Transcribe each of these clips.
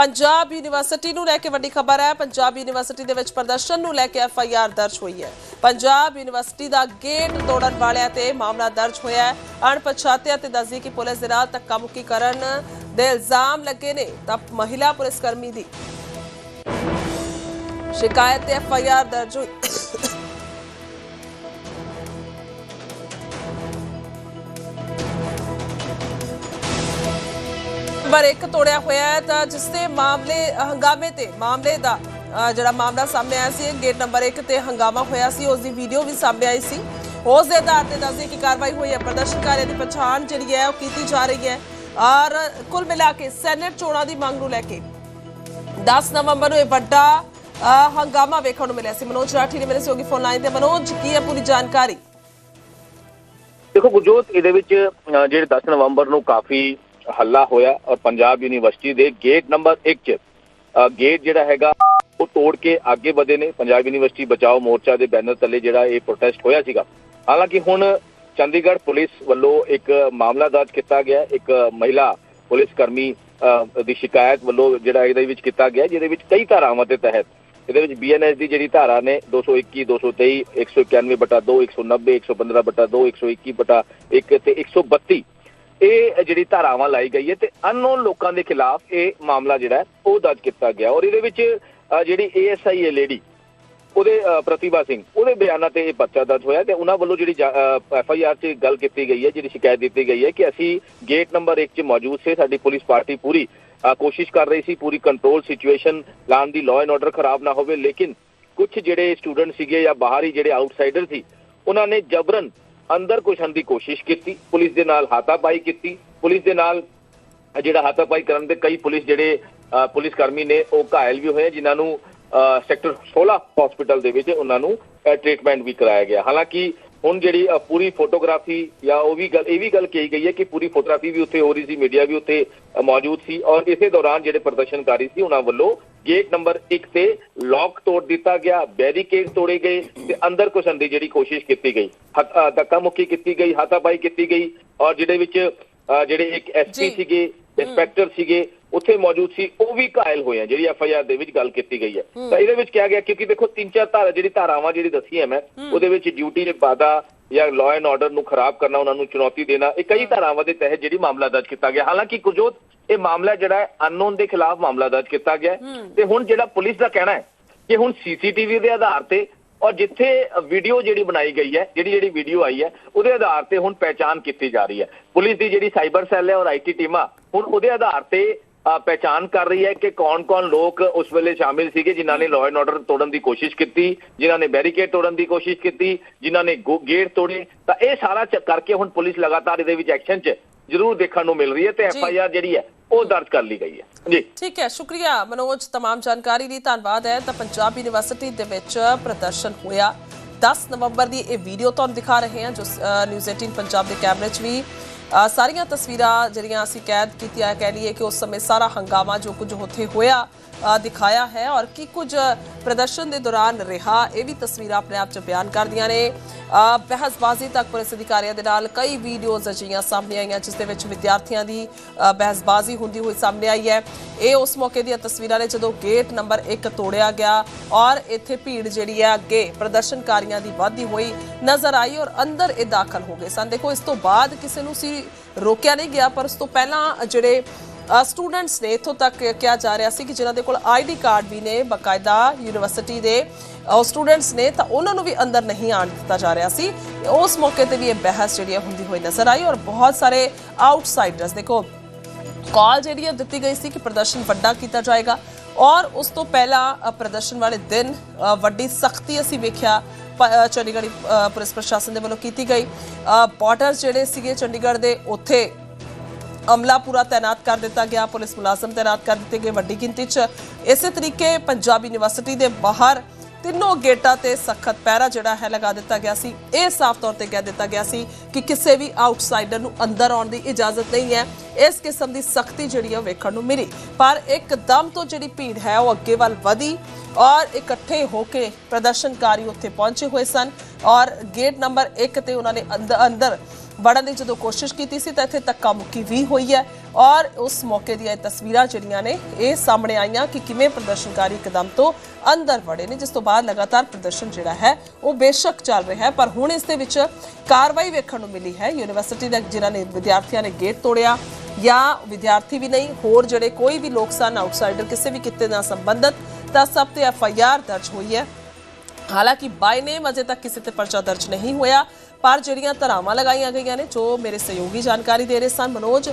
Punjab university ਨੂੰ ਲੈ ਕੇ ਵੱਡੀ ਖਬਰ ਹੈ। ਪੰਜਾਬ ਯੂਨੀਵਰਸਿਟੀ ਦੇ ਵਿੱਚ ਪ੍ਰਦਰਸ਼ਨ ਨੂੰ ਲੈ ਕੇ ਐਫ ਆਈ ਆਰ ਦਰਜ ਹੋਈ ਹੈ। ਪੰਜਾਬ ਯੂਨੀਵਰਸਿਟੀ ਦਾ ਗੇਟ ਤੋੜਨ ਵਾਲਿਆਂ ਤੇ ਮਾਮਲਾ ਦਰਜ ਹੋਇਆ ਹੈ। ਅਣਪਛਾਤਿਆਂ ਤੇ ਦੱਸਦੀ ਕਿ ਪੁਲਿਸ ਦੇ ਨਾਲ ਧੱਕਾ ਮੁੱਕੀ ਕਰਨ ਦੇ ਇਲਜ਼ਾਮ ਲੱਗੇ ਨੇ। ਤਾਂ ਮਹਿਲਾ ਪੁਲਿਸ ਕਰਮੀ ਦੀ ਸ਼ਿਕਾਇਤ ਤੇ ਐਫ ਆਈ ਆਰ ਦਰਜ ਹੋਈ। ਨੰਬਰ 1 ਤੋੜਿਆ ਹੋਇਆ ਹੈ, ਤਾਂ ਜਿਸ ਦੇ ਮਾਮਲੇ, ਹੰਗਾਮੇ ਤੇ ਮਾਮਲੇ ਦਾ ਜਿਹੜਾ ਮਾਮਲਾ ਸਾਹਮਣੇ ਆਇਆ ਸੀ, ਗੇਟ ਨੰਬਰ 1 ਤੇ ਹੰਗਾਮਾ ਹੋਇਆ ਸੀ, ਉਸ ਦੀ ਵੀਡੀਓ ਵੀ ਸਾਹਮਣੇ ਆਈ ਸੀ। ਉਸ ਦੇ ਆਧਾਰ ਤੇ ਦੱਸਦੇ ਕਿ ਕਾਰਵਾਈ ਹੋਈ ਹੈ, ਪ੍ਰਦਰਸ਼ਨਕਾਰੀਆਂ ਦੀ ਪਛਾਣ ਜਿਹੜੀ ਹੈ, ਉਹ ਕੀਤੀ ਜਾ ਰਹੀ ਹੈ। ਔਰ ਕੁੱਲ ਮਿਲਾ ਕੇ ਸੈਨੇਟ ਚੋਣਾਂ ਦੀ ਮੰਗ ਨੂੰ ਲੈ ਕੇ 10 ਨਵੰਬਰ ਨੂੰ ਇਹ ਵੱਡਾ ਹੰਗਾਮਾ ਵੇਖਣ ਨੂੰ ਮਿਲਿਆ ਸੀ। ਮਨੋਜ ਰਾਠੀ ਨੇ ਮੇਰੇ ਸਹਿਯੋਗੀ ਫੋਨ ਲਾਈਨ ਤੇ। ਮਨੋਜ, ਕੀ ਹੈ ਪੂਰੀ ਜਾਣਕਾਰੀ? ਦੇਖੋ ਗੁਰਜੋਤ, ਇਹਦੇ ਵਿੱਚ ਜਿਹੜੇ 10 ਨਵੰਬਰ ਨੂੰ ਕਾਫੀ ਹੱਲਾ ਹੋਇਆ ਔਰ ਪੰਜਾਬ ਯੂਨੀਵਰਸਿਟੀ ਦੇ ਗੇਟ ਨੰਬਰ 1 ਚ ਗੇਟ ਜਿਹੜਾ ਹੈਗਾ, ਉਹ ਤੋੜ ਕੇ ਅੱਗੇ ਵਧੇ ਨੇ। ਪੰਜਾਬ ਯੂਨੀਵਰਸਿਟੀ ਬਚਾਓ ਮੋਰਚਾ ਦੇ ਬੈਨਰ ਥੱਲੇ ਜਿਹੜਾ ਇਹ ਪ੍ਰੋਟੈਸਟ ਹੋਇਆ ਸੀਗਾ। ਹਾਲਾਂਕਿ ਹੁਣ ਚੰਡੀਗੜ੍ਹ ਪੁਲਿਸ ਵੱਲੋਂ ਇੱਕ ਮਾਮਲਾ ਦਰਜ ਕੀਤਾ ਗਿਆ। ਇੱਕ ਮਹਿਲਾ ਪੁਲਿਸ ਕਰਮੀ ਦੀ ਸ਼ਿਕਾਇਤ ਵੱਲੋਂ ਜਿਹੜਾ ਇਹਦੇ ਵਿੱਚ ਕੀਤਾ ਗਿਆ, ਜਿਹਦੇ ਵਿੱਚ ਕਈ ਧਾਰਾਵਾਂ ਦੇ ਤਹਿਤ। ਇਹਦੇ ਵਿੱਚ ਬੀਐਨਐਸ ਦੀ ਜਿਹੜੀ ਧਾਰਾ ਨੇ 221 223 191 ਬਟਾ 2 190 115 ਬਟਾ 2 121 ਬਟਾ 1 ਤੇ 132 ਇਹ ਜਿਹੜੀ ਧਾਰਾਵਾਂ ਲਾਈ ਗਈ ਹੈ ਤੇ ਅਨਨੋਨ ਲੋਕਾਂ ਦੇ ਖਿਲਾਫ ਇਹ ਮਾਮਲਾ ਜਿਹੜਾ ਉਹ ਦਰਜ ਕੀਤਾ ਗਿਆ। ਔਰ ਇਹਦੇ ਵਿੱਚ ਜਿਹੜੀ ਏਐਸਆਈ ਹੈ ਲੇਡੀ ਉਹਦੇ ਅ, ਸਿੰਘ ਉਹਦੇ ਬਿਆਨਾਂ ਤੇ ਇਹ ਪਰਚਾ ਦਰਜ ਹੋਇਆ ਤੇ ਉਹਨਾਂ ਵੱਲੋਂ ਜਿਹੜੀ ਐਫਆਈਆਰ 'ਚ ਗੱਲ ਕੀਤੀ ਗਈ ਹੈ ਜਿਹੜੀ ਸ਼ਿਕਾਇਤ ਦਿੱਤੀ ਗਈ ਹੈ ਕਿ ਅਸੀਂ ਗੇਟ ਨੰਬਰ 1 'ਚ ਮੌਜੂਦ ਸੀ ਸਾਡੀ ਪੁਲਿਸ ਪਾਰਟੀ ਪੂਰੀ ਕੋਸ਼ਿਸ਼ ਕਰ ਰਹੀ ਸੀ ਪੂਰੀ ਕੰਟਰੋਲ ਸਿਚੁਏਸ਼ਨ ਲਾਉਣ ਦੀ ਲਾਅ ਐਂਡ ਆਰਡਰ ਖਰਾਬ ਨਾ ਹੋਵੇ ਲੇਕਿਨ ਕੁਝ ਜਿਹੜੇ ਸਟੂਡੈਂਟ ਸੀਗੇ ਜਾਂ ਬਾਹਰੀ ਜਿਹੜੇ ਆਊਟਸਾਈਡਰ ਸੀ ਉਹਨਾਂ ਨੇ ਜਬਰਨ ਅੰਦਰ ਘੁਸਣ ਦੀ ਕੋਸ਼ਿਸ਼ ਕੀਤੀ ਪੁਲਿਸ ਦੇ ਨਾਲ ਹਾਤਾਪਾਈ ਕੀਤੀ। ਪੁਲਿਸ ਦੇ ਨਾਲ ਜਿਹੜਾ ਹਾਤਾਪਾਈ ਕਰਨ ਦੇ ਕਈ ਪੁਲਿਸ ਜਿਹੜੇ ਪੁਲਿਸ ਕਰਮੀ ਨੇ ਉਹ ਘਾਇਲ ਵੀ ਹੋਏ ਜਿਨ੍ਹਾਂ ਨੂੰ ਅ, ਸੈਕਟਰ 16 ਹਸਪੀਟਲ ਦੇ ਵਿੱਚ ਉਹਨਾਂ ਨੂੰ ਟ੍ਰੀਟਮੈਂਟ ਵੀ ਕਰਾਇਆ ਗਿਆ। ਹਾਲਾਂਕਿ ਹੁਣ ਜਿਹੜੀ ਪੂਰੀ ਫੋਟੋਗ੍ਰਾਫੀ ਜਾਂ ਉਹ ਵੀ ਗੱਲ ਇਹ ਵੀ ਗੱਲ ਕਹੀ ਗਈ ਹੈ ਕਿ ਪੂਰੀ ਫੋਟੋਗ੍ਰਾਫੀ ਵੀ ਉੱਥੇ ਹੋ ਰਹੀ ਸੀ ਮੀਡੀਆ ਵੀ ਉੱਥੇ ਮੌਜੂਦ ਸੀ ਔਰ ਇਸੇ ਦੌਰਾਨ ਜਿਹੜੇ ਪ੍ਰਦਰਸ਼ਨਕਾਰੀ ਸੀ ਉਹਨਾਂ ਵੱਲੋਂ ਗੇਟ ਨੰਬਰ 1 ਤੇ ਲੌਕ ਤੋੜ ਦਿੱਤਾ ਗਿਆ ਬੈਰੀਕੇਡ ਤੋੜੇ ਗਏ ਤੇ ਅੰਦਰ ਘੁਸਣ ਦੀ ਜਿਹੜੀ ਕੋਸ਼ਿਸ਼ ਕੀਤੀ ਗਈ। ਧੱਕਾ ਮੁੱਕੀ ਕੀਤੀ ਗਈ ਹਾਤਾਪਾਈ ਕੀਤੀ ਗਈ ਔਰ ਜਿਹੜੇ ਵਿੱਚ ਜਿਹੜੇ ਇੱਕ ਐਸਪੀ। ਸੀਗੇ ਇੰਸਪੈਕਟਰ ਸੀਗੇ ਉੱਥੇ ਮੌਜੂਦ ਸੀ ਉਹ ਵੀ ਘਾਇਲ ਹੋਏ ਆ ਜਿਹੜੀ ਐਫ ਆਈ ਆਰ ਦੇ ਵਿੱਚ ਗੱਲ ਕੀਤੀ ਗਈ ਹੈ। ਤਾਂ ਇਹਦੇ ਵਿੱਚ ਕਿਹਾ ਗਿਆ ਕਿਉਂਕਿ ਦੇਖੋ ਤਿੰਨ ਚਾਰ ਧਾਰਾ ਜਿਹੜੀ ਧਾਰਾਵਾਂ ਜਿਹੜੀ ਦੱਸੀ ਹੈ। ਮੈਂ ਉਹਦੇ ਵਿੱਚ ਡਿਊਟੀ ਦੇ ਵਾਧਾ ਜਾਂ ਲਾਅ ਐਂਡ ਆਰਡਰ ਨੂੰ ਖਰਾਬ ਕਰਨਾ ਉਹਨਾਂ ਨੂੰ ਚੁਣੌਤੀ ਦੇਣਾ ਇਹ ਕਈ ਧਾਰਾਵਾਂ ਦੇ ਤਹਿਤ ਜਿਹੜੀ ਮਾਮਲਾ ਦਰਜ ਕੀਤਾ ਗਿਆ। ਹਾਲਾਂਕਿ ਕੁਜੋਤ ਇਹ ਮਾਮਲਾ ਜਿਹੜਾ ਹੈ ਅਨਨੋਨ ਦੇ ਖਿਲਾਫ ਮਾਮਲਾ ਦਰਜ ਕੀਤਾ ਗਿਆ ਤੇ ਹੁਣ ਜਿਹੜਾ ਪੁਲਿਸ ਦਾ ਕਹਿਣਾ ਹੈ ਕਿ ਹੁਣ ਸੀਸੀਟੀਵੀ ਦੇ ਆਧਾਰ ਤੇ ਔਰ ਜਿੱਥੇ ਵੀਡੀਓ ਜਿਹੜੀ ਬਣਾਈ ਗਈ ਹੈ ਜਿਹੜੀ ਜਿਹੜੀ ਵੀਡੀਓ ਆਈ ਹੈ ਉਹਦੇ ਆਧਾਰ ਤੇ ਹੁਣ ਪਹਿਚਾਨ ਕੀਤੀ ਜਾ ਰਹੀ ਹੈ। ਪੁਲਿਸ ਦੀ ਜਿਹੜੀ ਸਾਈਬਰ ਸੈੱਲ ਹੈ ਔਰ ਆਈਟੀ ਟੀਮਾਂ ਹੁਣ ਉਹਦੇ ਆਧਾਰ ਤੇ ਪਹਿਚਾਨ ਕਰ ਰਹੀ ਹੈ ਕਿ ਕੌਣ-ਕੌਣ ਲੋਕ ਉਸ ਵੇਲੇ ਸ਼ਾਮਿਲ ਸੀਗੇ ਜਿਨ੍ਹਾਂ ਨੇ ਲਾਅ ਐਂਡ ਆਰਡਰ ਤੋੜਨ ਦੀ ਕੋਸ਼ਿਸ਼ ਕੀਤੀ ਜਿਨ੍ਹਾਂ ਨੇ ਬੈਰੀਕੇਡ ਤੋੜਨ ਦੀ ਕੋਸ਼ਿਸ਼ ਕੀਤੀ ਜਿਨ੍ਹਾਂ ਨੇ ਗੋ- ਗੇਟ ਤੋੜੇ ਤਾਂ ਇਹ ਸਾਰਾ ਚ- ਕਰਕੇ ਹੁਣ ਪੁਲਿਸ ਲਗਾਤਾਰ ਇਹਦੇ ਵਿੱਚ ਐਕਸ਼ਨ 'ਚ ਜ਼ਰੂਰ ਦੇਖਣ ਨੂੰ ਮਿਲ ਰਹੀ ਹੈ ਤੇ ਜੀ। ਐਫ ਆਈ ਆਰ ਜਿਹੜੀ ਹੈ ਉਹ ਦਰਜ ਕਰ ਲਈ ਗਈ ਹੈ ਜੀ ਠੀਕ ਹੈ ਸ਼ੁਕਰੀਆ ਮਨੋਜ तमाम ਜਾਣਕਾਰੀ ਲਈ ਧੰਨਵਾਦ ਹੈ ਤਾਂ ਪੰਜਾਬ ਯੂਨੀਵਰਸਿਟੀ ਦੇ ਵਿੱਚ ਪ੍ਰਦਰਸ਼ਨ ਹੋਇਆ 10 ਨਵੰਬਰ ਦੀ ਇਹ ਵੀਡੀਓ ਤੁਹਾਨੂੰ ਦਿਖਾ ਰਹੇ ਹਾਂ ਜੋ ਅ, ਨਿਊਜ਼ 18 ਪੰਜਾਬ ਦੇ ਕੈਮਰੇ 'ਚ ਵੀ ਅ, ਸਾਰੀਆਂ ਤਸਵੀਰਾਂ ਜਿਹੜੀਆਂ ਅਸੀਂ ਕੈਦ ਕੀਤੀਆਂ, ਕਹਿ ਲਈਏ ਕਿ ਉਸ ਸਮੇਂ ਸਾਰਾ ਹੰਗਾਮਾ ਜੋ ਕੁਝ ਉੱਥੇ ਹੋਇਆ ਦਿਖਾਇਆ ਹੈ ਔਰ ਕੀ ਕੁਝ ਪ੍ਰਦਰਸ਼ਨ ਦੇ ਦੌਰਾਨ ਰਿਹਾ, ਇਹ ਵੀ ਤਸਵੀਰਾਂ ਆਪਣੇ ਆਪ 'ਚ ਬਿਆਨ ਕਰਦੀਆਂ ਨੇ। ਬਹਿਸਬਾਜ਼ੀ ਤੱਕ ਪੁਲਿਸ ਅਧਿਕਾਰੀਆਂ ਦੇ ਨਾਲ ਕਈ ਵੀਡੀਓਜ਼ ਅਜਿਹੀਆਂ ਸਾਹਮਣੇ ਆਈਆਂ, ਜਿਸ ਦੇ ਵਿੱਚ ਵਿਦਿਆਰਥੀਆਂ ਦੀ ਬਹਿਸਬਾਜ਼ੀ ਹੁੰਦੀ ਹੋਈ ਸਾਹਮਣੇ ਆਈ ਹੈ। ਇਹ ਉਸ ਮੌਕੇ ਦੀਆਂ ਤਸਵੀਰਾਂ ਨੇ ਜਦੋਂ ਗੇਟ ਨੰਬਰ 1 ਤੋੜਿਆ ਗਿਆ ਔਰ ਇੱਥੇ ਭੀੜ ਜਿਹੜੀ ਹੈ ਅੱਗੇ ਪ੍ਰਦਰਸ਼ਨਕਾਰੀਆਂ ਦੀ ਵਾਧੀ ਹੋਈ ਨਜ਼ਰ ਆਈ ਔਰ ਅੰਦਰ ਇਹ ਦਾਖਲ ਹੋ ਗਏ ਸਨ। ਦੇਖੋ, ਇਸ ਤੋਂ ਬਾਅਦ ਕਿਸੇ ਨੂੰ ਸੀ ਰੋਕਿਆ ਨਹੀਂ ਗਿਆ, ਪਰ ਉਸ ਤੋਂ ਪਹਿਲਾਂ ਜਿਹੜੇ ਸਟੂਡੈਂਟਸ ਨੇ ਇਥੋਂ ਤੱਕ ਕਿਹਾ ਜਾ ਰਿਹਾ ਸੀ ਕਿ ਜਿਨ੍ਹਾਂ ਦੇ ਕੋਲ ਆਈਡੀ ਕਾਰਡ ਵੀ ਨੇ, ਬਕਾਇਦਾ ਯੂਨੀਵਰਸਿਟੀ ਦੇ ਸਟੂਡੈਂਟਸ ਨੇ, ਤਾਂ ਉਹਨਾਂ ਨੂੰ ਵੀ ਅੰਦਰ ਨਹੀਂ ਆਣ ਦਿੱਤਾ ਜਾ ਰਿਹਾ ਸੀ। ਉਸ ਮੌਕੇ ਤੇ ਵੀ ਇਹ ਬਹਿਸ ਜਿਹੜੀ ਹੈ ਹੁੰਦੀ ਹੋਈ ਨਜ਼ਰ ਆਈ ਔਰ ਬਹੁਤ ਸਾਰੇ ਆਊਟਸਾਈਡਰਸ ਦੇਖੋ ਕਾਲ ਜਿਹੜੀ ਹੈ ਦਿੱਤੀ ਗਈ ਸੀ ਕਿ ਪ੍ਰਦਰਸ਼ਨ ਵੱਡਾ ਕੀਤਾ ਜਾਏਗਾ ਔਰ ਉਸ ਤੋਂ ਪਹਿਲਾਂ ਪ੍ਰਦਰਸ਼ਨ ਵਾਲੇ ਦਿਨ ਵੱਡੀ ਸਖਤੀ ਅਸੀਂ ਵੇਖਿਆ, ਪ- ਚੰਡੀਗੜ੍ਹ ਪੁਲਿਸ ਪ੍ਰਸ਼ਾਸਨ ਦੇ ਵੱਲੋਂ ਕੀਤੀ ਗਈ। ਬਾਰਡਰ ਜਿਹੜੇ ਸੀਗੇ ਚੰਡੀਗੜ੍ਹ ਦੇ, ਉੱਥੇ ਅਮਲਾ ਪੂਰਾ ਤਾਇਨਾਤ ਕਰ ਦਿੱਤਾ ਗਿਆ। ਪੁਲਿਸ ਮੁਲਾਜ਼ਮ ਤਾਇਨਾਤ ਕਰ ਦਿੱਤੇ ਗਏ। ਵੱਡੀ ਗਿਣਤੀ 'ਚ ਇਸੇ ਤਰੀਕੇ ਪੰਜਾਬ ਯੂਨੀਵਰਸਿਟੀ ਦੇ ਬਾਹਰ ਤਿੰਨੋਂ ਗੇਟਾਂ ਤੇ ਸਖਤ ਪਹਿਰਾ ਜਿਹੜਾ ਹੈ ਲਗਾ ਦਿੱਤਾ ਗਿਆ ਸੀ। ਇਹ ਸਾਫ਼ ਤੌਰ ਤੇ ਕਹਿ ਦਿੱਤਾ ਗਿਆ ਸੀ ਕਿ ਕਿਸੇ ਵੀ ਆਊਟਸਾਈਡਰ ਨੂੰ ਅੰਦਰ ਆਉਣ ਦੀ ਇਜਾਜ਼ਤ ਨਹੀਂ ਹੈ। ਇਸ ਕਿਸਮ ਦੀ ਸਖਤੀ ਜਿਹੜੀ ਹੈ ਉਹ ਵੇਖਣ ਨੂੰ ਮਿਲੀ। ਪਰ ਇੱਕਦਮ ਤੋਂ ਜਿਹੜੀ ਭੀੜ ਹੈ ਉਹ ਅੱਗੇ ਵੱਲ ਵਧੀ ਔਰ ਇਕੱਠੇ ਹੋ ਕੇ ਪ੍ਰਦਰਸ਼ਨਕਾਰੀ ਉੱਥੇ ਪਹੁੰਚੇ ਹੋਏ ਸਨ ਔਰ ਗੇਟ ਨੰਬਰ 1 ਤੇ ਉਹਨਾਂ ਨੇ ਅੰਦਰ ਅੰਦਰ ਵੜਨ ਦੀ ਜਦੋਂ ਕੋਸ਼ਿਸ਼ ਕੀਤੀ ਸੀ ਤਾਂ ਇੱਥੇ ਧੱਕਾ ਮੁੱਕੀ ਵੀ ਹੋਈ ਹੈ ਔਰ ਉਸ ਮੌਕੇ ਦੀਆਂ ਇਹ ਤਸਵੀਰਾਂ ਜਿਹੜੀਆਂ ਨੇ, ਇਹ ਸਾਹਮਣੇ ਆਈਆਂ ਕਿ ਕਿਵੇਂ ਪ੍ਰਦਰਸ਼ਨਕਾਰੀ ਇੱਕਦਮ ਤੋਂ ਅੰਦਰ ਵੜੇ ਨੇ, ਜਿਸ ਤੋਂ ਬਾਅਦ ਲਗਾਤਾਰ ਪ੍ਰਦਰਸ਼ਨ ਜਿਹੜਾ ਹੈ ਉਹ ਬੇਸ਼ੱਕ ਚੱਲ ਰਿਹਾ ਹੈ। ਪਰ ਹੁਣ ਇਸ ਦੇ ਵਿੱਚ ਕਾਰਵਾਈ ਵੇਖਣ ਨੂੰ ਮਿਲੀ ਹੈ। ਯੂਨੀਵਰਸਿਟੀ ਦੇ ਜਿਨ੍ਹਾਂ ਨੇ ਵਿਦਿਆਰਥੀਆਂ ਨੇ ਗੇਟ ਤੋੜਿਆ ਜਾਂ ਵਿਦਿਆਰਥੀ ਵੀ ਨਹੀਂ, ਹੋਰ ਜਿਹੜੇ ਕੋਈ ਵੀ ਲੋਕ ਸਨ, ਆਊਟਸਾਈਡਰ ਕਿਸੇ ਵੀ ਕਿੱਤੇ ਨਾਲ ਸੰਬੰਧਿਤ, ਤਾਂ ਸਭ ਤੇ ਐਫ ਆਈ ਆਰ ਦਰਜ ਹੋਈ ਹੈ। ਹਾਲਾਂਕਿ ਬਾਈ ਨੇਮ ਅਜੇ ਤੱਕ ਕਿਸੇ ਤੇ ਪਰਚਾ ਦਰਜ ਨਹੀਂ ਹੋਇਆ। ਪਰ ਜਿਹੜੀਆਂ ਧਰਾਵਾਂ ਲਗਾਈਆਂ ਗਈਆਂ ਨੇ ਜੋ ਮੇਰੇ ਸਹਿਯੋਗੀ ਜਾਣਕਾਰੀ ਦੇ ਰਹੇ ਸਨ ਮਨੋਜ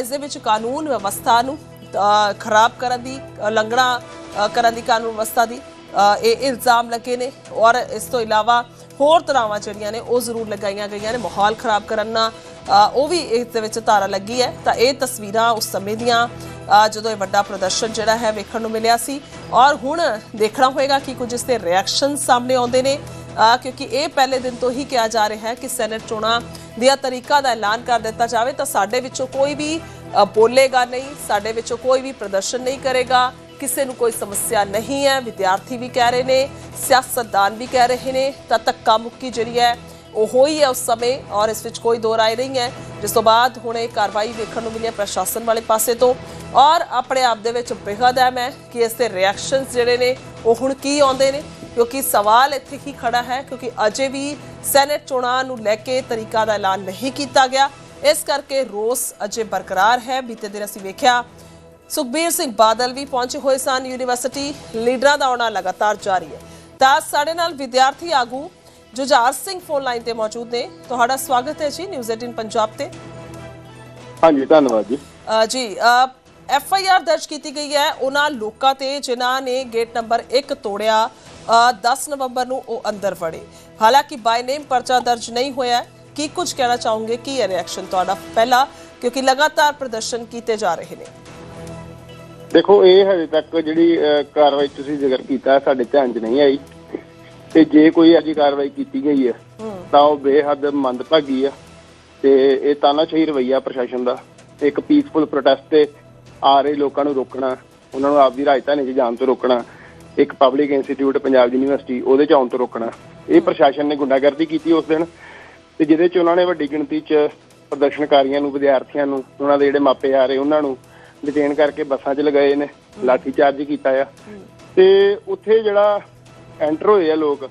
ਇਸ ਦੇ ਵਿੱਚ ਕਾਨੂੰਨ ਵਿਵਸਥਾ ਨੂੰ ਖਰਾਬ ਕਰਨ ਦੀ ਉਲੰਘਣਾ ਕਰਨ ਦੀ ਕਾਨੂੰਨ ਵਿਵਸਥਾ ਦੀ ਇਹ ਇਲਜ਼ਾਮ ਲੱਗੇ ਨੇ ਔਰ ਇਸ ਤੋਂ ਇਲਾਵਾ ਹੋਰ ਧਰਾਵਾਂ ਜਿਹੜੀਆਂ ਨੇ ਉਹ ਜ਼ਰੂਰ ਲਗਾਈਆਂ ਗਈਆਂ ਨੇ ਮਾਹੌਲ ਖਰਾਬ ਕਰਨਾ ਅ, ਉਹ ਵੀ ਇਸ ਦੇ ਵਿੱਚ ਧਾਰਾ ਲੱਗੀ ਹੈ। ਤਾਂ ਇਹ ਤਸਵੀਰਾਂ ਉਸ ਸਮੇਂ ਦੀਆਂ ਜਦੋਂ ਇਹ ਵੱਡਾ ਪ੍ਰਦਰਸ਼ਨ ਜਿਹੜਾ ਹੈ ਵੇਖਣ ਨੂੰ ਮਿਲਿਆ ਸੀ ਔਰ ਹੁਣ ਦੇਖਣਾ ਹੋਏਗਾ ਕਿ ਕੁਝ ਇਸ ਦੇ ਰਿਐਕਸ਼ਨ ਸਾਹਮਣੇ ਆਉਂਦੇ ਨੇ। ਕਿਉਂਕਿ ਇਹ ਪਹਿਲੇ ਦਿਨ ਤੋਂ ਹੀ ਕਿਹਾ ਜਾ ਰਿਹਾ ਹੈ ਕਿ ਸੈਨੇਟ ਚੋਣਾਂ ਦੀਆਂ ਤਰੀਕਾ ਦਾ ਐਲਾਨ ਕਰ ਦਿੱਤਾ ਜਾਵੇ ਤਾਂ ਸਾਡੇ ਵਿੱਚੋਂ ਕੋਈ ਵੀ ਬੋਲੇਗਾ ਨਹੀਂ, ਸਾਡੇ ਵਿੱਚੋਂ ਕੋਈ ਵੀ ਪ੍ਰਦਰਸ਼ਨ ਨਹੀਂ ਕਰੇਗਾ, ਕਿਸੇ ਨੂੰ ਕੋਈ ਸਮੱਸਿਆ ਨਹੀਂ ਹੈ, ਵਿਦਿਆਰਥੀ ਵੀ ਕਹਿ ਰਹੇ ਨੇ, ਸਿਆਸਤਦਾਨ ਵੀ ਕਹਿ ਰਹੇ ਨੇ, ਤਾਂ ਧੱਕਾ ਮੁੱਕੀ ਜਿਹੜੀ ਹੈ, ਉਹ ਹੋਈ ਹੈ ਉਸ ਸਮੇਂ ਔਰ ਇਸ ਵਿੱਚ ਕੋਈ ਦੋ ਰਾਏ ਨਹੀਂ ਹੈ। ਜਿਸ ਤੋਂ ਬਾਅਦ ਹੁਣ ਇਹ ਕਾਰਵਾਈ ਵੇਖਣ ਨੂੰ ਮਿਲੀ ਹੈ ਪ੍ਰਸ਼ਾਸਨ ਵਾਲੇ ਪਾਸੇ ਤੋਂ ਔਰ ਆਪਣੇ ਆਪ ਦੇ ਵਿੱਚ ਬੇਹੱਦ ਅਹਿਮ ਹੈ ਕਿ ਇਸ ਦੇ ਰਿਐਕਸ਼ਨਸ ਜਿਹੜੇ ਨੇ, ਉਹ ਹੁਣ ਕੀ ਆਉਂਦੇ ਨੇ। ਕਿਉਂਕਿ ਸਵਾਲ ਇੱਥੇ ਹੀ ਖੜਾ ਹੈ ਕਿਉਂਕਿ ਅਜੇ ਵੀ ਸੈਨੇਟ ਚੋਣਾਂ ਨੂੰ ਲੈ ਕੇ ਤਰੀਕਾ ਦਾ ਐਲਾਨ ਨਹੀਂ ਕੀਤਾ ਗਿਆ। ਇਸ ਕਰਕੇ ਰੋਸ ਅਜੇ ਬਰਕਰਾਰ ਹੈ। ਬੀਤੇ ਦਿਨ ਅਸੀਂ ਵੇਖਿਆ ਸੁਖਬੀਰ ਸਿੰਘ ਬਾਦਲ ਵੀ ਪਹੁੰਚੇ ਹੋਏ ਸਨ ਯੂਨੀਵਰਸਿਟੀ। ਲੀਡਰਾਂ ਦਾ ਆਉਣਾ ਲਗਾਤਾਰ ਜਾਰੀ ਹੈ। ਤਾਂ ਸਾਡੇ ਨਾਲ ਵਿਦਿਆਰਥੀ ਆਗੂ ਜੁਝਾਰ ਸਿੰਘ ਫੋਨ ਲਾਈਨ ਤੇ ਮੌਜੂਦ ਨੇ। ਤੁਹਾਡਾ ਸਵਾਗਤ ਹੈ ਜੀ ਨਿਊਜ਼ 18 ਪੰਜਾਬ ਤੇ। ਹਾਂਜੀ ਧੰਨਵਾਦ ਜੀ। ਜੀ ਐਫ ਆਈ ਆਰ ਦਰਜ ਕੀਤੀ ਗਈ ਹੈ। ਉਹਨਾਂ ਲੋਕਾਂ ਤੇ ਜਿਨ੍ਹਾਂ ਨੇ ਗੇਟ ਨੰਬਰ 1 ਤੋੜਿਆ। 10 ਨਵੰਬਰ ਨੂੰ ਉਹ ਅੰਦਰ ਵੜੇ। ਹਾਲਾਂਕਿ ਬਾਈ ਨੇਮ ਪਰਚਾ ਦਰਜ ਨਹੀਂ ਹੋਇਆ। ਕੀ ਕੁਝ ਕਹਿਣਾ ਚਾਹੋਗੇ? ਕੀ ਹੈ ਰਿਐਕਸ਼ਨ ਤੁਹਾਡਾ? ਪਹਿਲਾ ਕਿਉਂਕਿ ਲਗਾਤਾਰ ਪ੍ਰਦਰਸ਼ਨ ਕੀਤੇ ਜਾ ਰਹੇ ਨੇ। ਦੇਖੋ ਇਹ ਹਜੇ ਤੱਕ ਜਿਹੜੀ ਕਾਰਵਾਈ ਤੁਸੀਂ ਜ਼ਿਕਰ ਕੀਤਾ ਸਾਡੇ ਧਿਆਨ 'ਚ ਨਹੀਂ ਆਈ। ਤੇ ਜੇ ਕੋਈ ਅਜੀ ਕਾਰਵਾਈ ਕੀਤੀ ਗਈ ਹੈ ਤਾਂ ਉਹ ਬੇਹੱਦ ਮੰਦਭਾਗੀ ਆ ਤੇ ਇਹ ਤਾਨਾਸ਼ਾਹੀ ਰਵਈਆ ਪ੍ਰਸ਼ਾਸਨ ਦਾ। ਇੱਕ ਪੀਸਫੁਲ ਪ੍ਰੋਟੈਸਟ ਤੇ ਆ ਰਹੇ ਲੋਕਾਂ ਨੂੰ ਰੋਕਣਾ ਉਹਨਾਂ ਨੂੰ ਆਪਦੀ ਰਾਜਧਾਨੀ 'ਚ ਜਾਣ ਤੋਂ ਰੋਕਣਾ ਇੱਕ ਪਬਲਿਕ ਇੰਸਟੀਚਿਊਟ ਪੰਜਾਬ ਯੂਨੀਵਰਸਿਟੀ ਉਹਦੇ 'ਚ ਆਉਣ ਤੋਂ ਰੋਕਣਾ। ਇਹ ਪ੍ਰਸ਼ਾਸਨ ਨੇ ਗੁੰਡਾਗਰਦੀ ਕੀਤੀ ਉਸ ਦਿਨ, ਤੇ ਜਿਹਦੇ 'ਚ ਉਹਨਾਂ ਨੇ ਵੱਡੀ ਗਿਣਤੀ 'ਚ ਪ੍ਰਦਰਸ਼ਨਕਾਰੀਆਂ ਨੂੰ, ਵਿਦਿਆਰਥੀਆਂ ਨੂੰ, ਉਹਨਾਂ ਦੇ ਜਿਹੜੇ ਮਾਪੇ ਆ ਰਹੇ, ਉਹਨਾਂ ਨੂੰ ਡਿਟੇਨ ਕਰਕੇ ਬੱਸਾਂ 'ਚ ਲਗਾਏ ਨੇ, ਲਾਠੀ ਚਾਰਜ ਕੀਤਾ ਆ। ਤੇ ਉੱਥੇ ਜਿਹੜਾ ਐਂਟਰ ਹੋਏ ਆ ਲੋਕ,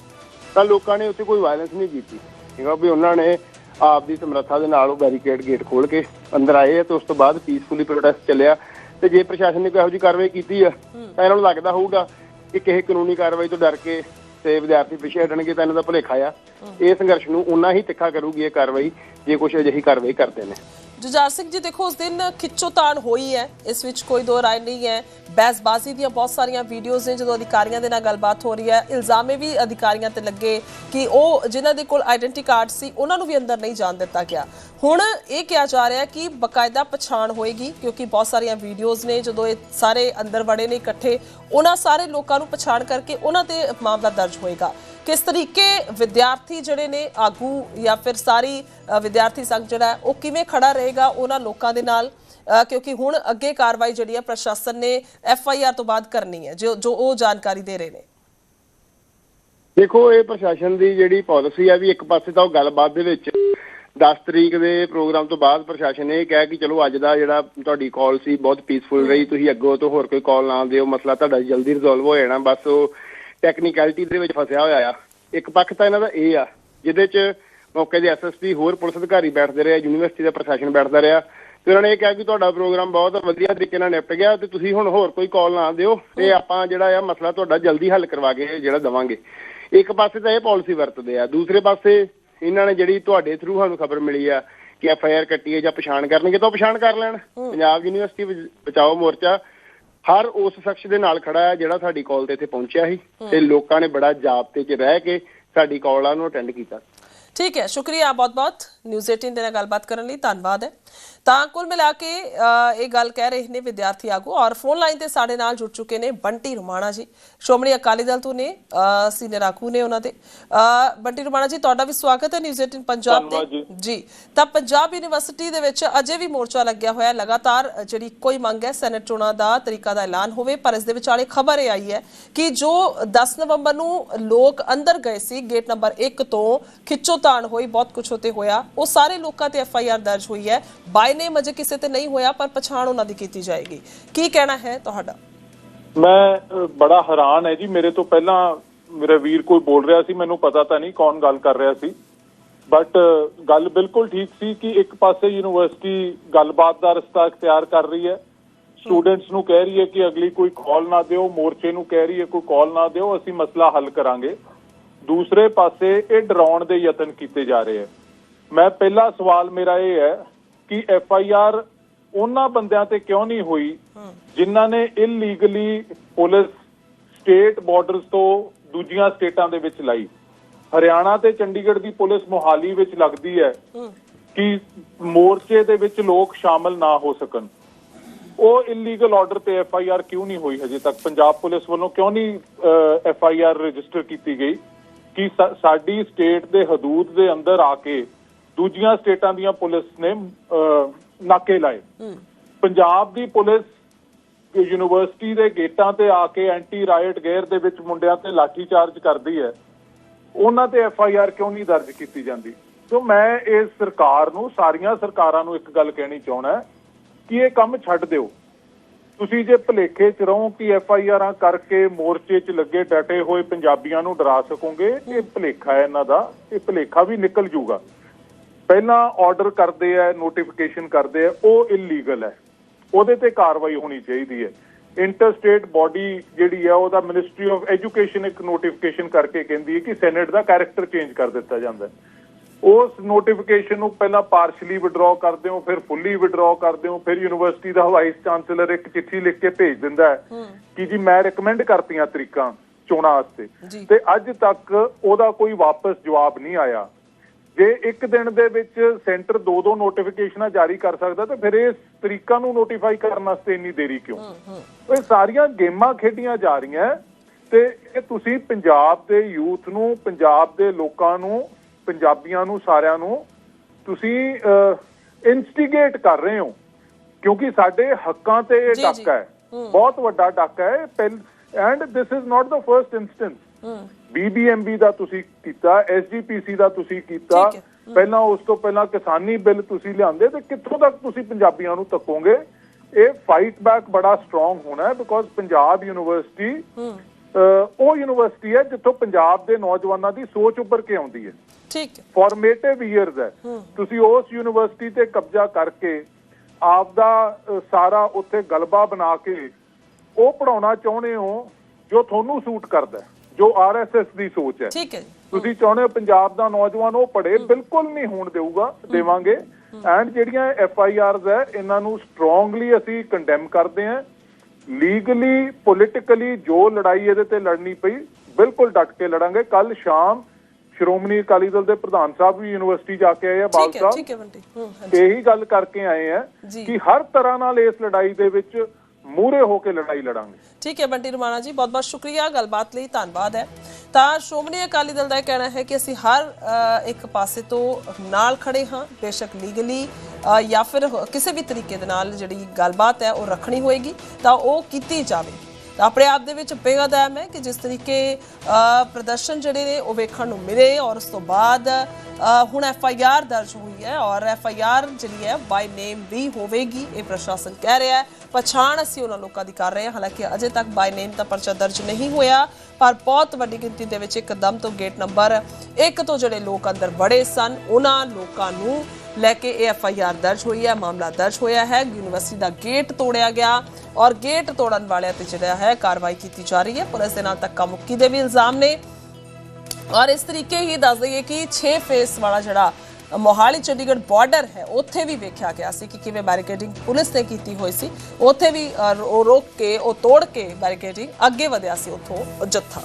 ਤਾਂ ਲੋਕਾਂ ਨੇ ਉੱਥੇ ਕੋਈ ਵਾਇਲੈਂਸ ਨਹੀਂ ਕੀਤੀ। ਠੀਕ ਆ ਵੀ ਉਹਨਾਂ ਨੇ ਆਪ ਦੀ ਸਮਰੱਥਾ ਦੇ ਨਾਲ ਉਹ ਬੈਰੀਕੇਡ ਗੇਟ ਖੋਲ ਕੇ ਅੰਦਰ ਆਏ ਆ ਤੇ ਉਸ ਤੋਂ ਬਾਅਦ ਪੀਸਫੁਲੀ ਪ੍ਰੋਟੈਸਟ ਚੱਲਿਆ। ਤੇ ਜੇ ਪ੍ਰਸ਼ਾਸਨ ਨੇ ਕੋਈ ਇਹੋ ਜਿਹੀ ਕਾਰਵਾਈ ਕੀਤੀ ਆ, ਤਾਂ ਇਹਨਾਂ ਨੂੰ ਲੱਗਦਾ ਹੋਊਗਾ ਕਿ ਕਿਸੇ ਕਾਨੂੰਨੀ ਕਾਰਵਾਈ ਤੋਂ ਡਰ ਕੇ ਤੇ ਵਿਦਿਆਰਥੀ ਪਿੱਛੇ ਹਟਣਗੇ ਤਾਂ ਇਹਨਾਂ ਦਾ ਭੁਲੇਖਾ ਆ। ਇਹ ਸੰਘਰਸ਼ ਨੂੰ ਉਨਾ ਹੀ ਤਿੱਖਾ ਕਰੂਗੀ ਇਹ ਕਾਰਵਾਈ, ਜੇ ਕੁਝ ਅਜਿਹੀ ਕਾਰਵਾਈ ਕਰਦੇ ਨੇ। ਜੁਝਾਰ ਸਿੰਘ ਜੀ, ਦੇਖੋ, ਉਸ ਦਿਨ ਖਿੱਚੋਤਾਣ ਹੋਈ ਹੈ। ਇਸ ਵਿੱਚ ਕੋਈ ਦੋ ਰਾਏ ਨਹੀਂ ਹੈ। ਬਹਿਸਬਾਜ਼ੀ ਦੀਆਂ ਬਹੁਤ ਸਾਰੀਆਂ ਵੀਡੀਓਜ਼ ਨੇ, ਜਦੋਂ ਅਧਿਕਾਰੀਆਂ ਦੇ ਨਾਲ ਗੱਲਬਾਤ ਹੋ ਰਹੀ ਹੈ। ਇਲਜ਼ਾਮੇ ਵੀ ਅਧਿਕਾਰੀਆਂ ਤੇ ਲੱਗੇ ਕਿ ਉਹ ਜਿਨ੍ਹਾਂ ਦੇ ਕੋਲ ਆਇਡੈਂਟੀ ਕਾਰਡ ਸੀ, ਉਹਨਾਂ ਨੂੰ ਵੀ ਅੰਦਰ ਨਹੀਂ ਜਾਣ ਦਿੱਤਾ ਗਿਆ। ਹੁਣ ਇਹ ਕਿਹਾ ਜਾ ਰਿਹਾ ਕਿ ਬਕਾਇਦਾ ਪਛਾਣ ਹੋਏਗੀ, ਕਿਉਂਕਿ ਬਹੁਤ ਸਾਰੀਆਂ ਵੀਡੀਓਜ਼ ਨੇ, ਜਦੋਂ ਇਹ ਸਾਰੇ ਅੰਦਰ ਵੜੇ ਨੇ ਇਕੱਠੇ ਉਹਨਾਂ ਸਾਰੇ ਲੋਕਾਂ ਨੂੰ ਪਛਾਣ ਕਰਕੇ ਉਹਨਾਂ ਤੇ ਮਾਮਲਾ ਦਰਜ ਹੋਏਗਾ। ਕਿਸ ਤਰੀਕੇ ਵਿਦਿਆਰਥੀ ਜਿਹੜੇ ਨੇ ਆਗੂ ਜਾਂ ਫਿਰ ਸਾਰੀ ਵਿਦਿਆਰਥੀ ਸੰਘ ਜਿਹੜਾ ਉਹ ਕਿਵੇਂ ਖੜਾ ਰਹੇਗਾ ਉਹਨਾਂ ਲੋਕਾਂ ਦੇ ਨਾਲ? ਕਿਉਂਕਿ ਹੁਣ ਅੱਗੇ ਕਾਰਵਾਈ ਜਿਹੜੀ ਹੈ ਪ੍ਰਸ਼ਾਸਨ ਨੇ ਐਫ ਆਈ ਆਰ ਤੋਂ ਬਾਅਦ ਕਰਨੀ ਹੈ, ਜੋ ਜੋ ਉਹ ਜਾਣਕਾਰੀ ਦੇ ਰਹੇ ਨੇ। ਦੇਖੋ, ਇਹ ਪ੍ਰਸ਼ਾਸਨ ਦੀ ਜਿਹੜੀ ਪਾਲਿਸੀ ਆ ਵੀ ਇੱਕ ਪਾਸੇ ਤਾਂ ਉਹ ਗੱਲਬਾਤ ਦੇ ਵਿੱਚ 10 ਤਰੀਕ ਦੇ ਪ੍ਰੋਗਰਾਮ ਤੋਂ ਬਾਅਦ ਪ੍ਰਸ਼ਾਸਨ ਨੇ ਇਹ ਕਿਹਾ ਕਿ ਚਲੋ ਅੱਜ ਦਾ ਜਿਹੜਾ ਤੁਹਾਡੀ ਕਾਲ ਸੀ ਬਹੁਤ ਪੀਸਫੁਲ ਰਹੀ ਤੁਸੀਂ ਅੱਗੋਂ ਤੋਂ ਹੋਰ ਕੋਈ ਕਾਲ ਨਾ ਦਿਓ ਮਸਲਾ ਤੁਹਾਡਾ ਜਲਦੀ ਰਿਜ਼ੋਲਵ ਹੋ ਜਾਣਾ ਬਸ ਉਹ ਟੈਕਨੀਕੈਲਿਟੀ ਦੇ ਵਿੱਚ ਫਸਿਆ ਹੋਇਆ ਆ। ਇੱਕ ਪੱਖ ਤਾਂ ਇਹਨਾਂ ਦਾ ਇਹ ਆ ਜਿਹਦੇ 'ਚ ਮੌਕੇ ਦੇ ਐਸਐਸਪੀ ਹੋਰ ਪੁਲਿਸ ਅਧਿਕਾਰੀ ਬੈਠਦੇ ਰਹੇ ਯੂਨੀਵਰਸਿਟੀ ਦਾ ਪ੍ਰਸ਼ਾਸਨ ਬੈਠਦਾ ਰਿਹਾ ਤੇ ਉਹਨਾਂ ਨੇ ਇਹ ਕਿਹਾ ਕਿ ਤੁਹਾਡਾ ਪ੍ਰੋਗਰਾਮ ਬਹੁਤ ਵਧੀਆ ਤਰੀਕੇ ਨਾਲ ਨਿਪਟ ਗਿਆ ਤੇ ਤੁਸੀਂ ਹੁਣ ਹੋਰ ਕੋਈ ਕਾਲ ਨਾ ਦਿਓ ਤੇ ਆਪਾਂ ਜਿਹੜਾ ਆ ਮਸਲਾ ਤੁਹਾਡਾ ਜਲਦੀ ਹੱਲ ਕਰਵਾ ਕੇ ਜਿਹੜਾ ਦਵਾਂਗੇ। ਇੱਕ ਪਾਸੇ ਤਾਂ ਇਹ ਪਾਲਿਸੀ ਵਰਤਦੇ ਆ ਦੂਸਰੇ ਪਾਸੇ ਇਹਨਾਂ ਨੇ ਜਿਹੜੀ ਤੁਹਾਡੇ ਥਰੂ ਸਾਨੂੰ ਖਬਰ ਮਿਲੀ ਆ ਕਿ ਐਫ ਆਈ ਆਰ ਕੱਟੀ ਹੈ ਜਾਂ ਪਛਾਣ ਕਰਨਗੇ ਤਾਂ ਪਛਾਣ ਕਰ ਲੈਣ। ਪੰਜਾਬ ਯੂਨੀਵਰਸਿਟੀ ਬਚ- ਬਚਾਓ ਮੋਰਚਾ ਹਰ ਉਸ ਸ਼ਖਸ ਦੇ ਨਾਲ ਖੜਾ ਹੈ ਜਿਹੜਾ ਸਾਡੀ ਕਾਲ ਤੇ ਇੱਥੇ ਪਹੁੰਚਿਆ ਸੀ ਤੇ ਲੋਕਾਂ ਨੇ ਬੜਾ ਜਾਬਤੇ 'ਚ ਰਹਿ ਕੇ ਸਾਡੀ ਕਾਲਾਂ ਨੂੰ ਅਟੈਂਡ ਕੀਤਾ। ਠੀਕ ਹੈ ਸ਼ੁਕਰੀਆ ਬਹੁਤ-ਬਹੁਤ। ਨਿਊਜ਼ 18 ਦੇ ਨਾਲ ਗੱਲਬਾਤ ਕਰਨ ਲਈ ਧੰਨਵਾਦ ਹੈ। ਤਾਂ ਕੁੱਲ ਮਿਲਾ ਕੇ ਇਹ ਗੱਲ ਕਹਿ ਰਹੇ ਨੇ ਵਿਦਿਆਰਥੀ ਆਗੂ ਔਰ ਫੋਨ ਲਾਈਨ ਤੇ ਸਾਡੇ ਨਾਲ ਜੁੜ ਚੁੱਕੇ ਨੇ ਬੰਟੀ ਰੁਮਾਣਾ ਜੀ। ਸ਼੍ਰੋਮਣੀ ਅਕਾਲੀ ਦਲ ਤੋਂ ਨੇ ਸੀਨੀਅਰ ਆਗੂ ਨੇ ਉਹਨਾਂ ਦੇ। ਬੰਟੀ ਰੁਮਾਣਾ ਜੀ ਤੁਹਾਡਾ ਵੀ ਸਵਾਗਤ ਹੈ ਨਿਊਜ਼ 18 ਪੰਜਾਬ ਤੇ। ਜੀ। ਤਾਂ ਪੰਜਾਬ ਯੂਨੀਵਰਸਿਟੀ ਦੇ ਵਿੱਚ ਅਜੇ ਵੀ ਮੋਰਚਾ ਲੱਗਿਆ ਹੋਇਆ ਹੈ। ਲਗਾਤਾਰ ਜਿਹੜੀ ਕੋਈ ਮੰਗ ਹੈ ਸੈਨੇਟ ਚੋਣਾਂ ਦਾ ਤਰੀਕਾ ਦਾ ਐਲਾਨ ਹੋਵੇ ਪਰ ਇਸ ਦੇ ਵਿਚਾਲੇ ਖਬਰ ਇਹ ਆਈ ਹੈ ਕਿ ਜੋ 10 ਨਵੰਬਰ ਨੂੰ ਲੋਕ ਅੰਦਰ ਗਏ ਸੀ ਗੇਟ ਨੰਬਰ 1 ਤੋਂ ਖਿੱਚੋਤਾਣ ਹੋਈ ਬਹੁਤ ਕੁਝ ਉਤੇ ਹੋਇਆ। ਉਹ ਸਾਰੇ ਲੋਕਾਂ ਤੇ ਐਫ ਆਈ ਆਰ ਦਰਜ ਹੋਈ ਹੈ। ਬਾਈ ਨੇਮ ਅਜੇ ਕਿਸੇ ਤੇ ਨਹੀਂ ਹੋਇਆ, ਪਰ ਪਛਾਣ ਉਹਨਾਂ ਦੀ ਕੀਤੀ ਜਾਏਗੀ। ਕੀ ਕਹਿਣਾ ਹੈ ਤੁਹਾਡਾ? ਮੈਂ ਬੜਾ ਹੈਰਾਨ ਹੈ ਜੀ। ਮੇਰੇ ਤੋਂ ਪਹਿਲਾਂ ਮੇਰਾ ਵੀਰ ਕੋਈ ਬੋਲ ਰਿਹਾ ਸੀ, ਮੈਨੂੰ ਪਤਾ ਤਾਂ ਨਹੀਂ ਕੌਣ ਗੱਲ ਕਰ ਰਿਹਾ ਸੀ। ਬਟ ਗੱਲ ਬਿਲਕੁਲ ਠੀਕ ਸੀ ਕਿ ਇੱਕ ਪਾਸੇ ਯੂਨੀਵਰਸਿਟੀ ਗੱਲਬਾਤ ਦਾ ਰਸਤਾ ਅਖਤਿਆਰ ਕਰ ਰਹੀ ਹੈ। ਸਟੂਡੈਂਟਸ ਨੂੰ ਕਹਿ ਰਹੀ ਹੈ ਕਿ ਅਗਲੀ ਕੋਈ ਕਾਲ ਨਾ ਦਿਓ, ਮੋਰਚੇ ਨੂੰ ਕਹਿ ਰਹੀ ਹੈ ਕੋਈ ਕਾਲ ਨਾ ਦਿਓ, ਅਸੀਂ ਮਸਲਾ ਹੱਲ ਕਰਾਂਗੇ। ਦੂਸਰੇ ਪਾਸੇ ਇਹ ਡਰਾਉਣ ਦੇ ਯਤਨ ਕੀਤੇ ਜਾ ਰਹੇ ਹੈ। ਮੈਂ ਪਹਿਲਾ ਸਵਾਲ ਮੇਰਾ ਇਹ ਹੈ ਕਿ ਐਫ ਆਈ ਆਰ ਉਹਨਾਂ ਬੰਦਿਆਂ ਤੇ ਕਿਉਂ ਨਹੀਂ ਹੋਈ ਜਿਨ੍ਹਾਂ ਨੇ ਇਲੀਗਲੀ ਪੁਲਿਸ ਸਟੇਟ ਬਾਰਡਰਸ ਤੋਂ ਦੂਜੀਆਂ ਸਟੇਟਾਂ ਦੇ ਵਿੱਚ ਲਾਈ? ਹਰਿਆਣਾ ਤੇ ਚੰਡੀਗੜ੍ਹ ਦੀ ਪੁਲਿਸ ਮੋਹਾਲੀ ਵਿੱਚ ਲੱਗਦੀ ਹੈ ਕਿ ਮੋਰਚੇ ਦੇ ਵਿੱਚ ਲੋਕ ਸ਼ਾਮਲ ਨਾ ਹੋ ਸਕਣ। ਉਹ ਇਲੀਗਲ ਆਰਡਰ ਤੇ ਐਫ ਆਈ ਆਰ ਕਿਉਂ ਨਹੀਂ ਹੋਈ ਹਜੇ ਤੱਕ? ਪੰਜਾਬ ਪੁਲਿਸ ਵੱਲੋਂ ਕਿਉਂ ਨਹੀਂ ਐਫ ਆਈ ਆਰ ਰਜਿਸਟਰ ਕੀਤੀ ਗਈ ਕਿ ਸਾਡੀ ਸਟੇਟ ਦੇ ਹਦੂਦ ਦੇ ਅੰਦਰ ਆ ਕੇ ਦੂਜੀਆਂ ਸਟੇਟਾਂ ਦੀਆਂ ਪੁਲਿਸ ਨੇ ਨਾਕੇ ਲਾਏ। ਪੰਜਾਬ ਦੀ ਪੁਲਿਸ ਯੂਨੀਵਰਸਿਟੀ ਦੇ ਗੇਟਾਂ ਤੇ ਆ ਕੇ ਐਂਟੀ ਰਾਇਟ ਗੇਅਰ ਦੇ ਵਿੱਚ ਮੁੰਡਿਆਂ ਤੇ ਲਾਠੀ ਚਾਰਜ ਕਰਦੀ ਹੈ। ਉਹਨਾਂ ਤੇ ਐਫ ਆਈ ਆਰ ਕਿਉਂ ਨਹੀਂ ਦਰਜ ਕੀਤੀ ਜਾਂਦੀ? ਸੋ ਮੈਂ ਇਸ ਸਰਕਾਰ ਨੂੰ ਸਾਰੀਆਂ ਸਰਕਾਰਾਂ ਨੂੰ ਇੱਕ ਗੱਲ ਕਹਿਣੀ ਚਾਹਣਾ ਕਿ ਇਹ ਕੰਮ ਛੱਡ ਦਿਓ। ਤੁਸੀਂ ਜੇ ਭਲੇਖੇ ਚ ਰਹੋ ਕਿ ਐਫ ਆਈ ਆਰਾਂ ਕਰਕੇ ਮੋਰਚੇ 'ਚ ਲੱਗੇ ਡਟੇ ਹੋਏ ਪੰਜਾਬੀਆਂ ਨੂੰ ਡਰਾ ਸਕੋਗੇ ਇਹ ਭਲੇਖਾ ਹੈ ਇਹਨਾਂ ਦਾ ਇਹ ਭਲੇਖਾ ਵੀ ਨਿਕਲ ਜੂਗਾ। ਪਹਿਲਾਂ ਆਰਡਰ ਕਰਦੇ ਆ ਨੋਟੀਫਿਕੇਸ਼ਨ ਕਰਦੇ ਆ ਉਹ ਇਲੀਗਲ ਹੈ। ਉਹਦੇ ਤੇ ਕਾਰਵਾਈ ਹੋਣੀ ਚਾਹੀਦੀ ਹੈ। ਇੰਟਰਸਟੇਟ ਬਾਡੀ ਜਿਹੜੀ ਹੈ ਉਹਦਾ ਮਿਨਿਸਟਰੀ ਆਫ ਐਜੂਕੇਸ਼ਨ ਇੱਕ ਨੋਟੀਫਿਕੇਸ਼ਨ ਕਰਕੇ ਕਹਿੰਦੀ ਹੈ ਕਿ ਸੈਨੇਟ ਦਾ ਕੈਰੈਕਟਰ ਚੇਂਜ ਕਰ ਦਿੱਤਾ ਜਾਂਦਾ ਉਸ ਨੋਟੀਫਿਕੇਸ਼ਨ ਨੂੰ ਪਹਿਲਾਂ ਪਾਰਸ਼ਲੀ ਵਿਡਰਾਅ ਕਰਦੇ ਹੋ ਫਿਰ ਫੁੱਲੀ ਵਿਡਰਾਅ ਕਰਦੇ ਹੋ ਫਿਰ ਯੂਨੀਵਰਸਿਟੀ ਦਾ ਵਾਈਸ ਚਾਂਸਲਰ ਇੱਕ ਚਿੱਠੀ ਲਿਖ ਕੇ ਭੇਜ ਦਿੰਦਾ ਹੈ ਕਿ ਜੀ ਮੈਂ ਰეკਮੈਂਡ ਕਰਤੀਆਂ ਤਰੀਕਾਂ ਚੋਣਾਂ ਵਾਸਤੇ। ਤੇ ਅੱਜ ਤੱਕ ਉਹਦਾ ਕੋਈ ਵਾਪਸ ਜਵਾਬ ਨਹੀਂ ਆਇਆ। ਜੇ ਇੱਕ ਦਿਨ ਦੇ ਵਿੱਚ ਸੈਂਟਰ ਦੋ ਦੋ ਨੋਟੀਫਿਕੇਸ਼ਨਾਂ ਜਾਰੀ ਕਰ ਸਕਦਾ ਤਾਂ ਫਿਰ ਇਸ ਤਰੀਕਾਂ ਨੂੰ ਨੋਟੀਫਾਈ ਕਰਨ ਵਾਸਤੇ ਇੰਨੀ ਦੇਰੀ ਕਿਉਂ? ਇਹ ਸਾਰੀਆਂ ਗੇਮਾਂ ਖੇਡੀਆਂ ਜਾ ਰਹੀਆਂ ਤੇ ਇਹ ਤੁਸੀਂ ਪੰਜਾਬ ਦੇ ਯੂਥ ਨੂੰ ਪੰਜਾਬ ਦੇ ਲੋਕਾਂ ਨੂੰ ਪੰਜਾਬੀਆਂ ਨੂੰ ਸਾਰਿਆਂ ਨੂੰ ਤੁਸੀਂ ਇਨਸਟੀਗੇਟ ਕਰ ਰਹੇ ਹੋ। ਕਿਉਂਕਿ ਸਾਡੇ ਹੱਕਾਂ ਤੇ ਇਹ। ਡਾਕਾ ਹੈ। ਬਹੁਤ ਵੱਡਾ ਡਾਕਾ ਹੈ। And this is not the first instance BBMB ਦਾ ਤੁਸੀਂ ਕੀਤਾ ਐਸਜੀਪੀਸੀ ਦਾ ਤੁਸੀਂ ਕੀਤਾ। ਪਹਿਲਾਂ ਉਸ ਤੋਂ ਪਹਿਲਾਂ ਕਿਸਾਨੀ ਬਿੱਲ ਤੁਸੀਂ ਲਿਆਂਦੇ ਤੇ ਕਿੱਥੋਂ ਤੱਕ ਤੁਸੀਂ ਪੰਜਾਬੀਆਂ ਨੂੰ ਤੱਕੋਗੇ? ਇਹ ਫਾਈਟ ਬੈਕ ਬੜਾ ਸਟਰੋਂਗ ਹੋਣਾ ਹੈ ਬਿਕੋਜ਼ ਪੰਜਾਬ ਯੂਨੀਵਰਸਿਟੀ ਉਹ ਯੂਨੀਵਰਸਿਟੀ ਹੈ ਜਿੱਥੋਂ ਪੰਜਾਬ ਦੇ ਨੌਜਵਾਨਾਂ ਦੀ ਸੋਚ ਉੱਭਰ ਕੇ ਆਉਂਦੀ ਹੈ। ਠੀਕ ਫਾਰਮੇਟਿਵ ਇਅਰਸ ਹੈ। ਤੁਸੀਂ ਉਸ ਯੂਨੀਵਰਸਿਟੀ ਤੇ ਕਬਜ਼ਾ ਕਰਕੇ ਆਪ ਦਾ ਸਾਰਾ ਉੱਥੇ ਗਲਬਾ ਬਣਾ ਕੇ ਉਹ ਪੜਾਉਣਾ ਚਾਹੁੰਦੇ ਹੋ ਜੋ ਤੁਹਾਨੂੰ ਸੂਟ ਕਰਦਾ ਹੈ, ਜੋ ਆਰਐਸਐਸ ਦੀ ਸੋਚ ਹੈ। ਠੀਕ ਹੈ ਤੁਸੀਂ ਚਾਹੁੰਦੇ ਪੰਜਾਬ ਦਾ ਨੌਜਵਾਨ ਉਹ ਪੜੇ ਬਿਲਕੁਲ ਨਹੀਂ ਹੋਣ ਦੇਊਗਾ ਦੇਵਾਂਗੇ। ਐਂਡ ਜਿਹੜੀਆਂ ਐਫ ਆਈ ਆਰਸ ਹੈ ਇਹਨਾਂ ਨੂੰ ਸਟਰੋਂਗਲੀ ਅਸੀਂ ਕੰਡੈਮ ਕਰਦੇ ਹਾਂ। ਲੀਗਲੀ ਪੋਲਿਟਿਕਲੀ ਜੋ ਲੜਾਈ ਇਹਦੇ ਤੇ ਲੜਨੀ ਪਈ ਬਿਲਕੁਲ ਡਟ ਕੇ ਲੜਾਂਗੇ। ਕੱਲ ਸ਼ਾਮ ਸ਼੍ਰੋਮਣੀ ਅਕਾਲੀ ਦਲ ਦੇ ਪ੍ਰਧਾਨ ਸਾਹਿਬ ਵੀ ਯੂਨੀਵਰਸਿਟੀ ਜਾ ਕੇ ਆਏ ਆ ਬਾਲ ਠੀਕ ਹੈ ਸਾਹਿਬ। ਠੀਕ ਹੈ ਬੰਟੀ। ਹੂੰ ਹਾਂਜੀ। ਇਹੀ ਗੱਲ ਕਰਕੇ ਆਏ ਆ। ਕਿ ਹਰ ਤਰ੍ਹਾਂ ਨਾਲ ਇਸ ਲੜਾਈ ਦੇ ਵਿੱਚ ਮੂਹਰੇ ਹੋ ਕੇ ਲੜਾਈ ਲੜਾਂਗੇ। ਠੀਕ ਹੈ, ਬੰਟੀ ਰਮਾਣਾ ਜੀ, ਬਹੁਤ ਬਹੁਤ ਸ਼ੁਕਰੀਆ, ਗੱਲਬਾਤ ਲਈ ਧੰਨਵਾਦ ਹੈ। ਤਾਂ ਸ਼੍ਰੋਮਣੀ ਅਕਾਲੀ ਦਲ ਦਾ ਕਹਿਣਾ ਹੈ ਕਿ ਅਸੀਂ ਹਰ ਇੱਕ ਪਾਸੇ ਤੋਂ ਨਾਲ ਖੜੇ ਹਾਂ, ਬੇਸ਼ੱਕ ਲੀਗਲੀ ਜਾਂ ਫਿਰ ਕਿਸੇ ਵੀ ਤਰੀਕੇ ਦੇ ਨਾਲ ਜਿਹੜੀ ਗੱਲਬਾਤ ਹੈ ਉਹ ਰੱਖਣੀ ਹੋਏਗੀ, ਤਾਂ ਉਹ ਕੀਤੀ ਜਾਵੇ ਤਾਂ ਆਪਣੇ ਆਪ ਦੇ ਵਿੱਚ ਬੇਹੱਦ ਅਹਿਮ ਹੈ ਕਿ ਜਿਸ ਤਰੀਕੇ ਪ੍ਰਦਰਸ਼ਨ ਜਿਹੜੇ ਨੇ ਉਹ ਵੇਖਣ ਨੂੰ ਮਿਲੇ ਔਰ ਉਸ ਤੋਂ ਬਾਅਦ ਹੁਣ ਐਫ ਆਈ ਆਰ ਦਰਜ ਹੋਈ ਹੈ ਔਰ ਐਫ ਆਈ ਆਰ ਜਿਹੜੀ ਹੈ ਬਾਈ ਨੇਮ ਵੀ ਹੋਵੇਗੀ, ਇਹ ਪ੍ਰਸ਼ਾਸਨ ਕਹਿ ਰਿਹਾ ਹੈ। ਪਛਾਣ ਅਸੀਂ ਉਹਨਾਂ ਲੋਕਾਂ ਦੀ ਕਰ ਰਹੇ ਹਾਂ। ਹਾਲਾਂਕਿ ਅਜੇ ਤੱਕ ਬਾਈ ਨੇਮ ਦਾ ਪਰਚਾ ਦਰਜ ਨਹੀਂ ਹੋਇਆ, ਪਰ ਬਹੁਤ ਵੱਡੀ ਗਿਣਤੀ ਦੇ ਵਿੱਚ ਇੱਕਦਮ ਤੋਂ ਗੇਟ ਨੰਬਰ 1 ਤੋਂ ਜਿਹੜੇ ਲੋਕ ਅੰਦਰ ਵੜੇ ਸਨ, ਉਹਨਾਂ ਲੋਕਾਂ ਨੂੰ ਲੈ ਕੇ ਇਹ ਐਫ ਆਈ ਆਰ ਦਰਜ ਹੋਈ ਹੈ, ਮਾਮਲਾ ਦਰਜ ਹੋਇਆ ਹੈ। ਯੂਨੀਵਰਸਿਟੀ ਦਾ ਗੇਟ ਤੋੜਿਆ ਗਿਆ ਔਰ ਗੇਟ ਤੋੜਨ ਵਾਲਿਆਂ ਤੇ ਜਿਹੜਾ ਹੈ ਕਾਰਵਾਈ ਕੀਤੀ ਜਾ ਰਹੀ ਹੈ। ਪੁਲਿਸ ਦੇ ਨਾਲ ਧੱਕਾ ਮੁੱਕੀ ਦੇ ਵੀ ਇਲਜ਼ਾਮ ਨੇ। ਔਰ ਇਸ ਤਰੀਕੇ ਹੀ ਦੱਸ ਦਈਏ ਕਿ 6 ਫੇਸ ਵਾਲਾ ਜਿਹੜਾ ਮੋਹਾਲੀ ਚੰਡੀਗੜ੍ਹ ਬਾਰਡਰ ਹੈ, ਉੱਥੇ ਵੀ ਵੇਖਿਆ ਗਿਆ ਸੀ ਕਿ ਕਿਵੇਂ ਬੈਰੀਕੇਡਿੰਗ ਪੁਲਿਸ ਨੇ ਕੀਤੀ ਹੋਈ ਸੀ। ਉੱਥੇ ਵੀ ਉਹ ਰੋਕ ਕੇ, ਉਹ ਤੋੜ ਕੇ ਬੈਰੀਕੇਡਿੰਗ ਅੱਗੇ ਵਧਿਆ ਸੀ ਉੱਥੋਂ ਜੱਥਾ।